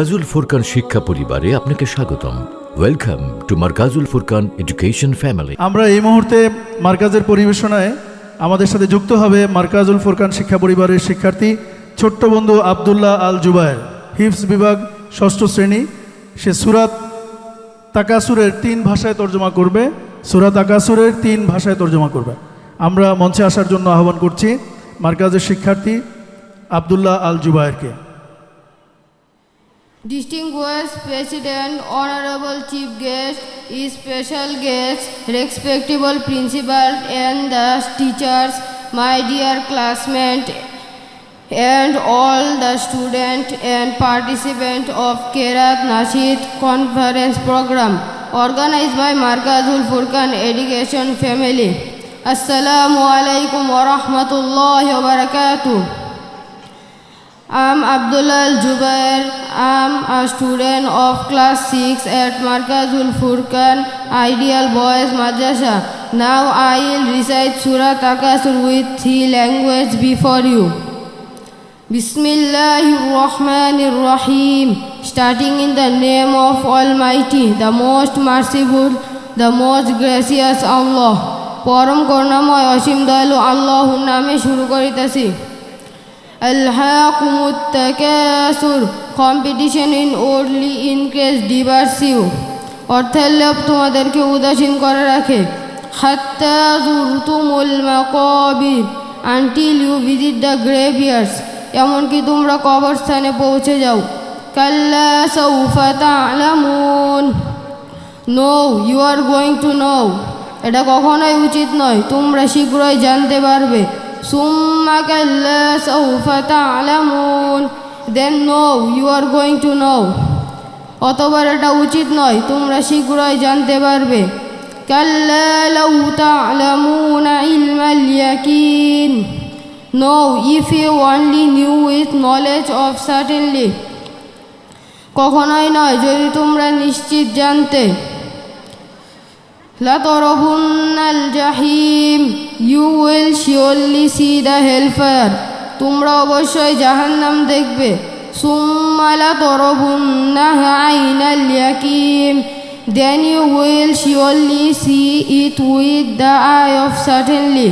মার্কাজুল ফুরকান শিক্ষা পরিবারে আপনাকে স্বাগতম। Welcome to Markazul Furqan education family আমরা এই মুহূর্তে মার্কাজের পরিবেশনায় আমাদের সাথে যুক্ত হবে মার্কাজুল ফুরকান শিক্ষা পরিবারের শিক্ষার্থী, ছোট্ট বন্ধু আবদুল্লাহ আল জুবায়ের। হিফস বিভাগ ষষ্ঠ শ্রেণি। সে সুরাত তাকাসুরের তিন ভাষায় তর্জমা করবে। সুরাত আকাসুরের তিন ভাষায় তর্জমা করবে। আমরা মঞ্চে আসার জন্য আহ্বান করছি মার্কাজের শিক্ষার্থী আবদুল্লাহ আল জুবায়েরকে। Distinguished President, Honorable Chief Guest, Special Guests, respectable Principal and the teachers, my dear classmates, and all the students and participants of Kerat Nashid Conference Program organized by Markazul Furkan Education Family. Assalamu alaikum wa rahmatullahi wa barakatuh. I'm Abdullah Zubair I'm student of class six at Markazul Furqan ideal boys Madrasa now I'll will recite Surah Takasur with three language before you বিসমিল্লাহ রহমান রহিম starting in the name of almighty the most merciful the most gracious Allah পরম করণাময় অসীম দয়ালু আল্লাহ নামে শুরু করিতেছি Alhaakumut takasur competition in only increase অর্থের লোভ তোমাদেরকে উদাসীন করে রাখে। হাত্তা until you visit the graveyards এমনকি তোমরা কবরস্থানে পৌঁছে যাও। কাল্লা সৌফা তালামুন। No you are going to know এটা কখনোই উচিত নয়। তোমরা শীঘ্রই জানতে পারবে। সুম্মা কাল্লা সৌফা তালামুন then no you are going to know অতবার এটা উচিত নয়, তোমরা শীঘ্রই জানতে পারবে। কাল্লা লাউ তালামুনা ইলমাল ইয়াকিন। No if you only knew with knowledge of certainly কখনোই নয়, যদি তোমরা নিশ্চিত জানতে। লাতরবুন্নাল জাহিম you will surely see the hellfire তোমরা অবশ্যই জাহান্নাম দেখবে। সুম্মালা তরবুন্নাহ আইনাল ইয়াকিম। Then you will surely see it with the eye of certainly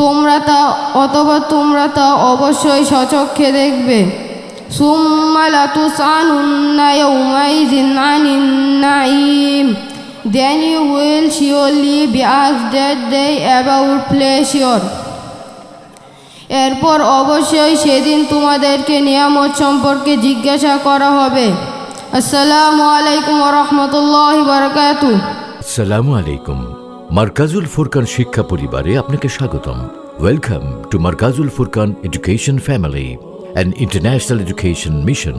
তোমরা তা, অথবা তোমরা তা অবশ্যই সচক্ষে দেখবে। সুম্মা লাতুসানুন্না ইয়াউমাইযিন আনিন Naim then you will surely be asked that day about pleasure. এরপর অবশ্যই সেদিন তোমাদেরকে নিয়ামত সম্পর্কে জিজ্ঞাসা করা হবে। আসসালামু আলাইকুম রহমতুল্লাহ বারকাতু। আসসালামু আলাইকুম। মার্কাজুল ফুরকান শিক্ষা পরিবারে আপনাকে স্বাগতম। Welcome to Markazul Furqan education family and international education mission